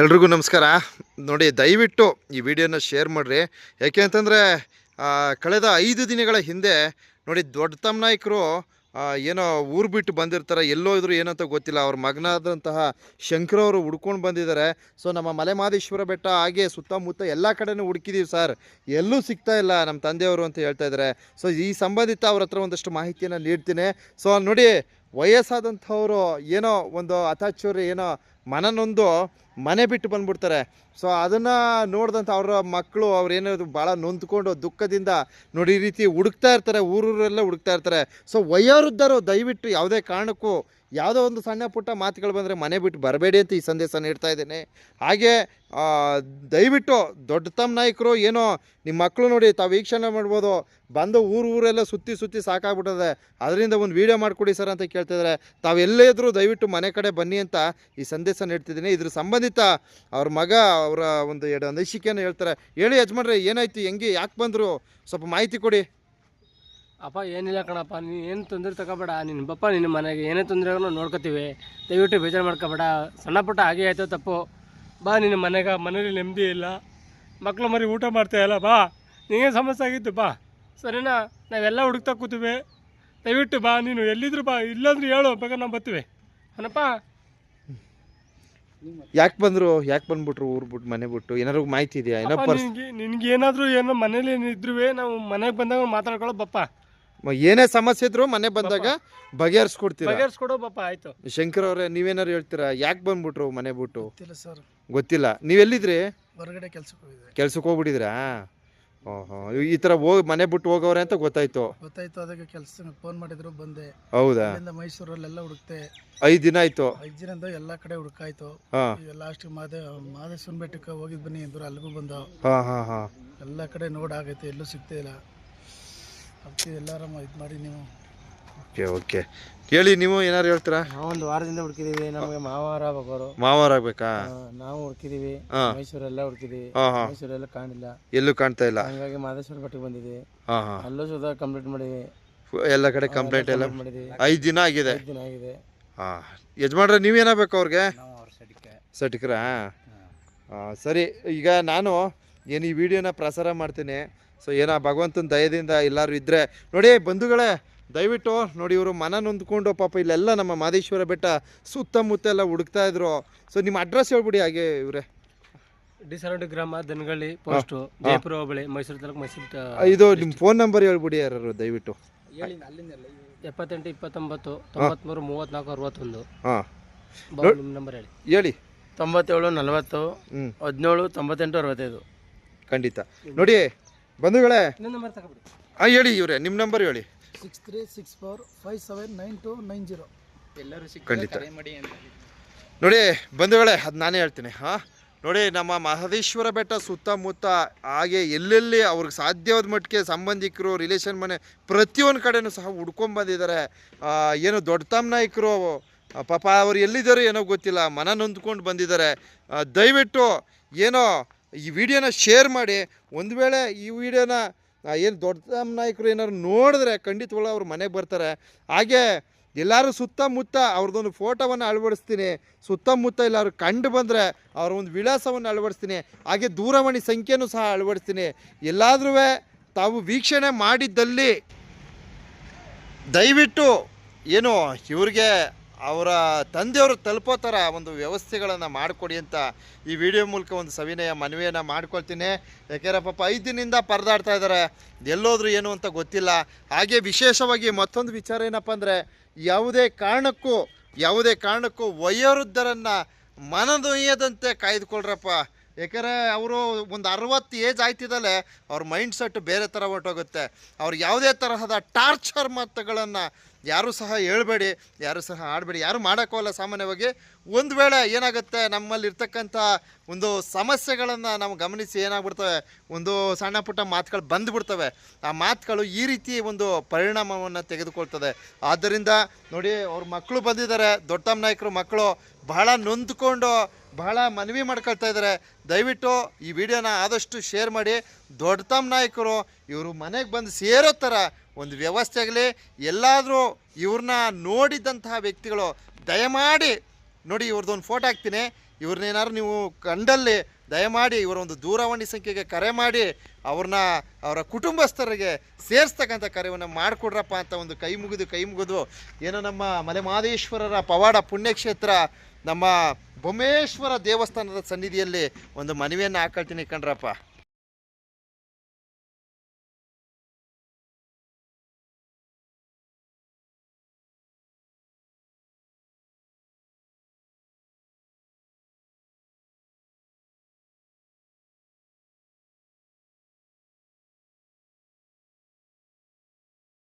ಎಲ್ರಿಗೂ ನಮಸ್ಕಾರ. ನೋಡಿ, ದಯವಿಟ್ಟು ಈ ವಿಡಿಯೋನ ಶೇರ್ ಮಾಡಿರಿ. ಯಾಕೆ ಅಂತಂದರೆ ಕಳೆದ ಐದು ದಿನಗಳ ಹಿಂದೆ, ನೋಡಿ ದೊಡ್ಡ ತಮ್ಮ ನಾಯಕರು ಏನೋ ಊರು ಬಿಟ್ಟು ಬಂದಿರ್ತಾರೆ, ಎಲ್ಲೋ ಇದ್ರು ಏನಂತ ಗೊತ್ತಿಲ್ಲ. ಅವ್ರ ಮಗನಾದಂತಹ ಶಂಕರ್ ಅವರು ಹುಡ್ಕೊಂಡು ಬಂದಿದ್ದಾರೆ. ಸೊ ನಮ್ಮ ಮಲೆ ಮಹದೇಶ್ವರ ಬೆಟ್ಟ, ಹಾಗೆ ಸುತ್ತಮುತ್ತ ಎಲ್ಲ ಕಡೆನೂ ಹುಡುಕಿದೀವಿ ಸರ್. ಎಲ್ಲೂ ಸಿಗ್ತಾ ಇಲ್ಲ ನಮ್ಮ ತಂದೆಯವರು ಅಂತ ಹೇಳ್ತಾ ಇದ್ದಾರೆ ಸೊ ಈ ಸಂಬಂಧಿತ ಅವ್ರ ಹತ್ರ ಒಂದಷ್ಟು ಮಾಹಿತಿಯನ್ನು ನೀಡ್ತೀನಿ. ಸೊ ನೋಡಿ, ವಯಸ್ಸಾದಂಥವರು ಏನೋ ಒಂದು ಅಥಾಚೂರಿ ಏನೋ ಮನನೊಂದು ಮನೆ ಬಿಟ್ಟು ಬಂದ್ಬಿಡ್ತಾರೆ. ಸೊ ಅದನ್ನು ನೋಡಿದಂಥ ಅವರ ಮಕ್ಕಳು ಅವ್ರು ಏನಾದ್ರು ಭಾಳ ನೊಂದ್ಕೊಂಡು ದುಃಖದಿಂದ ನೋಡಿ ರೀತಿ ಹುಡುಕ್ತಾ ಇರ್ತಾರೆ, ಊರೂರೆಲ್ಲ ಹುಡುಕ್ತಾ ಇರ್ತಾರೆ. ಸೊ ವಯೋವೃದ್ಧರು ದಯವಿಟ್ಟು ಯಾವುದೇ ಕಾರಣಕ್ಕೂ ಯಾವುದೋ ಒಂದು ಸಣ್ಣ ಪುಟ್ಟ ಮಾತುಗಳು ಬಂದರೆ ಮನೆ ಬಿಟ್ಟು ಬರಬೇಡಿ ಅಂತ ಈ ಸಂದೇಶ ನೀಡ್ತಾ ಇದ್ದೇನೆ. ಹಾಗೆ ದಯವಿಟ್ಟು ದೊಡ್ಡ ತಮ್ಮ ನಾಯಕರು ಏನೋ ನಿಮ್ಮ ಮಕ್ಕಳು ನೋಡಿ ತಾವು ವೀಕ್ಷಣೆ ಮಾಡ್ಬೋದು. ಬಂದು ಊರು ಊರೆಲ್ಲ ಸುತ್ತಿ ಸುತ್ತಿ ಸಾಕಾಗ್ಬಿಟ್ಟದೆ. ಅದರಿಂದ ಒಂದು ವೀಡಿಯೋ ಮಾಡಿಕೊಡಿ ಸರ್ ಅಂತ ಕೇಳ್ತಿದ್ದಾರೆ ತಾವು ಎಲ್ಲೇ ಇದ್ರೂ ದಯವಿಟ್ಟು ಮನೆ ಕಡೆ ಬನ್ನಿ ಅಂತ ಈ ಸಂದೇಶ ನೀಡ್ತಿದ್ದೀನಿ. ಇದ್ರ ಸಂಬಂಧಿತ ಅವ್ರ ಮಗ, ಅವರ ಒಂದು ಎರಡು ಅನಿಸಿಕೆಯನ್ನು ಹೇಳ್ತಾರೆ. ಹೇಳಿ ಯಜಮಾನ್ರೆ, ಏನಾಯ್ತು? ಹೆಂಗೆ? ಯಾಕೆ ಬಂದರು? ಸ್ವಲ್ಪ ಮಾಹಿತಿ ಕೊಡಿ. ಅಪ್ಪ ಏನಿಲ್ಲ ಕಣಪ್ಪ ನೀನು ಏನು ತೊಂದರೆ ತಗೋಬೇಡ. ನಿನ್ನ ಬಪ್ಪ ನಿನ್ನ ಮನೆಗೆ ಏನೇ ತೊಂದರೆ ನೋಡ್ಕೋತೀವಿ. ದಯವಿಟ್ಟು ಬೇಜಾರು ಮಾಡ್ಕೋಬೇಡ. ಸಣ್ಣ ಪುಟ್ಟ ಹಾಗೆ ಆಯ್ತೋ ತಪ್ಪು. ಬಾ ನಿನ್ನ ಮನೆಗೆ ಮನೇಲಿ ನೆಮ್ಮದಿ ಇಲ್ಲ. ಮಕ್ಕಳು ಮರಿ ಊಟ ಮಾಡ್ತಾ ಇಲ್ಲ ಬಾ. ನೀನೇ ಸಮಸ್ಯೆ ಆಗಿತ್ತು ಬಾ. ಸರಿನಾ? ನಾವೆಲ್ಲ ಹುಡುಕ್ತಾ ಕೂತೀವಿ. ದಯವಿಟ್ಟು ಬಾ ನೀನು ಎಲ್ಲಿದ್ರು ಬಾ. ಇಲ್ಲಾಂದ್ರೆ ಹೇಳು ಬೇಕಾದ್ರೆ ನಾವು ಬರ್ತೀವಿ. ಏನಪ್ಪ ಯಾಕೆ ಬಂದರು ಯಾಕೆ ಬಂದ್ಬಿಟ್ರು ಊರು ಬಿಟ್ಟು ಮನೆ ಬಿಟ್ಟು? ಏನಾದ್ರು ಮಾಹಿತಿ ಇದೆಯಾ? ಏನೋ ನಿನಗೆ ಏನೋ ಮನೇಲಿ ಏನಿದ್ರು ನಾವು ಮನೆಗೆ ಬಂದಾಗ ಮಾತಾಡ್ಕೊಳ್ಳೋ ಬಪ್ಪ. ಏನೇ ಸಮಸ್ಯೆ ಇದ್ರು ಮನೆ ಬಂದಾಗ ಬಗೆಹರಿಸ್ಕೊಡ್ತೀರಾ? ಬಗೆಹರಿಸ್ಕೊಡೋ ಪಾಪ ಆಯ್ತು. ಶಂಕರ್ ಅವ್ರೆ ನೀವೇನಾರು ಹೇಳ್ತೀರಾ? ಯಾಕೆ ಬಂದ್ಬಿಟ್ರು ಮನೆ ಬಿಟ್ಟು? ಗೊತ್ತಿಲ್ಲ ಸರ್. ಗೊತ್ತಿಲ್ಲ. ನೀವೆಲ್ಲಿದ್ರಿ? ಹೊರಗಡೆ ಕೆಲ್ಸಕ್ಕೆ ಹೋಗಿದ್ದೆ. ಕೆಲ್ಸಕ್ಕೆ ಹೋಗ್ಬಿಟ್ಟಿದ್ರಾ ಓಹೋ ಈ ತರ ಹೋಗಿ ಮನೆ ಬಿಟ್ಟು ಹೋಗವ್ರೆ ಅಂತ ಗೊತ್ತಾಯ್ತು. ಗೊತ್ತಾಯ್ತು ಅದಕ್ಕೆ ಕೆಲಸ ಫೋನ್ ಮಾಡಿದ್ರು ಬಂದೆ. ಹೌದಾ? ಅಲ್ಲಿಂದ ಮೈಸೂರಲ್ಲೆಲ್ಲ ಹುಡುಕ್ತೆ ಐದು ದಿನ ಆಯ್ತು. ಐದು ದಿನದಿಂದ ಎಲ್ಲ ಕಡೆ ಹುಡುಕಾಯ್ತು. ಹಾಂ. ಲಾಸ್ಟ್ ಮಾದೇ ಮಾದೇಶ್ವರ ಬೆಟ್ಟಕ್ಕೆ ಹೋಗಿದ್ ಬನ್ನಿ ಅಂದ್ರು ಅಲ್ಲಿಗೂ ಬಂದ ಹಾಂ ಹಾಂ ಹಾಂ. ಎಲ್ಲ ಕಡೆ ನೋಡಾಗೈತೆ ಎಲ್ಲೂ ಸಿಗ್ತಾ ಇಲ್ಲ. ಅದಕ್ಕೆ ಎಲ್ಲಾರ ಇದು ಮಾಡಿ ನೀವು. Okay okay. ಕೇಳಿ ನೀವು ಏನಾರು ಹೇಳ್ತೀರಾ? ನಾವು ಒಂದು ವಾರದಿಂದ ಹುಡುಕಿದೀವಿ ನಮಗೆ ಮಾವಾರ ಬಗೋರು. ಮಾವಾರಾಗಬೇಕಾ ನಾವು ಹುಡುಕಿದೀವಿ ಹಾ. ಮೈಸೂರೆಲ್ಲ ಹುಡುಕಿದೀವಿ ಹಾಂ ಹಾಂ. ಮೈಸೂರೆಲ್ಲ ಕಾಣಿಲ್ಲ ಎಲ್ಲೂ ಕಾಣ್ತಾ ಇಲ್ಲ? ಹಂಗಾಗಿ ಮಾದೇಶ್ವರ ಬೆಟ್ಟಕ್ಕೆ ಬಂದಿದ್ದೀವಿ ಹಾಂ ಹಾಂ. ಅಲ್ಲೂ ಸುಧಾ ಕಂಪ್ಲೀಟ್ ಮಾಡಿದ್ವಿ. ಎಲ್ಲ ಕಡೆ ಕಂಪ್ಲೇಂಟ್ ಎಲ್ಲ ಮಾಡಿದ್ವಿ. ಐದು ದಿನ ಆಗಿದೆ? ಐದು ದಿನ ಆಗಿದೆ. ಹಾಂ. ಯಜಮಾನ್ರೆ ನೀವೇನಾಗಬೇಕು ಅವ್ರಿಗೆ? ನಾವು ಅವ್ರ ಸಡಿಕೆ ಸಟ್ಕ್ರಾ ಹಾಂ. ಸರಿ ಈಗ ನಾನು ಏನು ಈ ವಿಡಿಯೋನ ಪ್ರಸಾರ ಮಾಡ್ತೀನಿ. ಸೊ ಏನೋ ಭಗವಂತನ ದಯದಿಂದ ಎಲ್ಲರೂ ಇದ್ದರೆ ನೋಡಿ ಬಂಧುಗಳೇ ದಯವಿಟ್ಟು ನೋಡಿ ಇವರು ಮನ ನೊಂದ್ಕೊಂಡು ಪಾಪ ಇಲ್ಲೆಲ್ಲ ನಮ್ಮ ಮಾದೇಶ್ವರ ಬೆಟ್ಟ ಸುತ್ತಮುತ್ತ ಎಲ್ಲ ಹುಡುಕ್ತಾ ಇದ್ರು. ಸೊ ನಿಮ್ಮ ಅಡ್ರೆಸ್ ಹೇಳ್ಬಿಡಿ ಹಾಗೆ ಇವರೇ. ಡಿಸರೌಂಡಿ ಗ್ರಾಮ ದನಗಳ್ಳಿ ಪೋಸ್ಟ್ ಜಯಪುರ ಹೋಬಳಿ ಮೈಸೂರು ತಾಲೂಕು ಮೈಸೂರು ಇದು ನಿಮ್ಮ ಫೋನ್ ನಂಬರ್ ಹೇಳ್ಬಿಡಿ ಯಾರು ದಯವಿಟ್ಟು. ಎಪ್ಪತ್ತೆಂಟು ಇಪ್ಪತ್ತೊಂಬತ್ತು ತೊಂಬತ್ಮೂರು ಮೂವತ್ನಾಲ್ಕು ಅರವತ್ತೊಂದು. ಹಾಂ. ನಿಮ್ಮ ನಂಬರ್ ಹೇಳಿ. ಹೇಳಿ. ತೊಂಬತ್ತೇಳು ನಲವತ್ತು ಹದಿನೇಳು ತೊಂಬತ್ತೆಂಟು ಅರವತ್ತೈದು. ಖಂಡಿತ. ನೋಡಿ ಬಂಧುಗಳೇ ನಂಬರ್ ತಗೊಬಿಡಿ. ಹಾಂ ಹೇಳಿ ಇವರೇ ನಿಮ್ಮ ನಂಬರ್ ಹೇಳಿ. Six three six four five seven nine two nine zero ಎಲ್ಲರೂ ಖಂಡಿತ. ನೋಡಿ ಬಂಧುಗಳೇ ಅದು ನಾನೇ ಹೇಳ್ತೀನಿ ಹಾಂ? ನೋಡಿ ನಮ್ಮ ಮಹದೇಶ್ವರ ಬೆಟ್ಟ ಸುತ್ತಮುತ್ತ ಹಾಗೆ ಎಲ್ಲೆಲ್ಲಿ ಅವ್ರಿಗೆ ಸಾಧ್ಯವಾದ ಮಟ್ಟಿಗೆ ಸಂಬಂಧಿಕರು ರಿಲೇಷನ್ ಮನೆ ಪ್ರತಿಯೊಂದು ಕಡೆನೂ ಸಹ ಹುಡ್ಕೊಂಡ್ ಬಂದಿದ್ದಾರೆ ಆ, ಏನು ದೊಡ್ಡ ತಮ್ಮ ನಾಯಕರು ಪಾಪ ಅವ್ರು ಎಲ್ಲಿದ್ದಾರೋ ಏನೋ ಗೊತ್ತಿಲ್ಲ ಮನ ನೊಂದ್ಕೊಂಡು ಬಂದಿದ್ದಾರೆ ದಯವಿಟ್ಟು ಏನೋ ಈ ವಿಡಿಯೋನ ಶೇರ್ ಮಾಡಿ, ಒಂದು ವೇಳೆ ಈ ವಿಡಿಯೋನ ಏನು ದೊಡ್ಡ ನಾಯಕರು ಏನಾದ್ರು ನೋಡಿದ್ರೆ ಖಂಡಿತವಾಗ್ಲೂ ಅವ್ರು ಮನೆಗೆ ಬರ್ತಾರೆ. ಹಾಗೆ ಎಲ್ಲರೂ ಸುತ್ತಮುತ್ತ ಅವ್ರದ್ದೊಂದು ಫೋಟೋವನ್ನು ಅಳವಡಿಸ್ತೀನಿ. ಸುತ್ತಮುತ್ತ ಎಲ್ಲರೂ ಕಂಡು ಬಂದರೆ ಅವ್ರ ಒಂದು ವಿಳಾಸವನ್ನು ಅಳವಡಿಸ್ತೀನಿ. ಹಾಗೆ ದೂರವಾಣಿ ಸಂಖ್ಯೆನೂ ಸಹ ಅಳವಡಿಸ್ತೀನಿ. ಎಲ್ಲಾದ್ರೂ ತಾವು ವೀಕ್ಷಣೆ ಮಾಡಿದ್ದಲ್ಲಿ ದಯವಿಟ್ಟು ಏನು ಇವ್ರಿಗೆ ಅವರ ತಂದೆಯವರು ತಲುಪೋ ಥರ ಒಂದು ವ್ಯವಸ್ಥೆಗಳನ್ನು ಮಾಡಿಕೊಡಿ ಅಂತ ಈ ವಿಡಿಯೋ ಮೂಲಕ ಒಂದು ಸವಿನಯ ಮನವಿಯನ್ನು ಮಾಡ್ಕೊಳ್ತೀನಿ. ಯಾಕೆಂದ್ರೆ ಪಾಪ ಐದು ದಿನದಿಂದ ಪರದಾಡ್ತಾ ಇದ್ದಾರೆ. ಎಲ್ಲೋದ್ರೂ ಏನು ಅಂತ ಗೊತ್ತಿಲ್ಲ. ಹಾಗೆ ವಿಶೇಷವಾಗಿ ಮತ್ತೊಂದು ವಿಚಾರ ಏನಪ್ಪ ಅಂದರೆ, ಯಾವುದೇ ಕಾರಣಕ್ಕೂ ಯಾವುದೇ ಕಾರಣಕ್ಕೂ ವಯೋವೃದ್ಧರನ್ನು ಮನದೊಯ್ಯದಂತೆ ಕಾಯ್ದುಕೊಳ್ರಪ್ಪ. ಯಾಕಂದರೆ ಅವರು ಒಂದು ಅರವತ್ತು ಏಜ್ ಆಯ್ತಿದ್ದಲೆ ಅವ್ರ ಮೈಂಡ್ ಸೆಟ್ ಬೇರೆ ಥರ ಹೊರಟೋಗುತ್ತೆ. ಅವ್ರು ಯಾವುದೇ ತರಹದ ಟಾರ್ಚರ್ ಮಾತುಗಳನ್ನು ಯಾರೂ ಸಹ ಹೇಳ್ಬೇಡಿ, ಯಾರೂ ಸಹ ಆಡಬೇಡಿ, ಯಾರೂ ಮಾಡೋಕ್ಕೋಲ್ಲ ಸಾಮಾನ್ಯವಾಗಿ. ಒಂದು ವೇಳೆ ಏನಾಗುತ್ತೆ, ನಮ್ಮಲ್ಲಿರ್ತಕ್ಕಂಥ ಒಂದು ಸಮಸ್ಯೆಗಳನ್ನು ನಾವು ಗಮನಿಸಿ ಏನಾಗ್ಬಿಡ್ತವೆ, ಒಂದು ಸಣ್ಣ ಪುಟ್ಟ ಮಾತುಗಳು ಬಂದುಬಿಡ್ತವೆ. ಆ ಮಾತುಗಳು ಈ ರೀತಿ ಒಂದು ಪರಿಣಾಮವನ್ನು ತೆಗೆದುಕೊಳ್ತದೆ. ಆದ್ದರಿಂದ ನೋಡಿ, ಅವ್ರ ಮಕ್ಕಳು ಬಂದಿದ್ದಾರೆ, ದೊಡ್ಡಮ್ಮ ನಾಯಕರು ಮಕ್ಕಳು ಬಹಳ ನೊಂದ್ಕೊಂಡು ಬಹಳ ಮನವಿ ಮಾಡ್ಕೊಳ್ತಾ ಇದ್ದಾರೆ. ದಯವಿಟ್ಟು ಈ ವಿಡಿಯೋನ ಆದಷ್ಟು ಶೇರ್ ಮಾಡಿ. ದೊಡ್ಡ ತಮ್ಮ ನಾಯಕರು ಇವರು ಮನೆಗೆ ಬಂದು ಸೇರೋ ಥರ ಒಂದು ವ್ಯವಸ್ಥೆ ಆಗಲಿ, ಎಲ್ಲಾದರೂ ಇವ್ರನ್ನ ನೋಡಿದ್ದಂತಹ ವ್ಯಕ್ತಿಗಳು ದಯಮಾಡಿ ನೋಡಿ ಇವ್ರದ್ದೊಂದು ಫೋಟೋ ಹಾಕ್ತೀನಿ. ಇವ್ರನ್ನೇನಾದ್ರು ನೀವು ಕಂಡಲ್ಲಿ ದಯಮಾಡಿ ಇವರ ಒಂದು ದೂರವಾಣಿ ಸಂಖ್ಯೆಗೆ ಕರೆ ಮಾಡಿ ಅವ್ರನ್ನ ಅವರ ಕುಟುಂಬಸ್ಥರಿಗೆ ಸೇರಿಸ್ತಕ್ಕಂಥ ಕಾರ್ಯವನ್ನು ಮಾಡಿಕೊಡ್ರಪ್ಪ ಅಂತ ಒಂದು ಕೈ ಮುಗಿದು ಕೈ ಮುಗಿದು, ಏನೋ ನಮ್ಮ ಮಲೆಮಾದೇಶ್ವರರ ಪವಾಡ ಪುಣ್ಯಕ್ಷೇತ್ರ, ನಮ್ಮ ಬೊಮ್ಮೇಶ್ವರ ದೇವಸ್ಥಾನದ ಸನ್ನಿಧಿಯಲ್ಲಿ ಒಂದು ಮನವಿಯನ್ನು ಹಾಕೊಳ್ತೀನಿ ಕಣ್ರಪ್ಪ.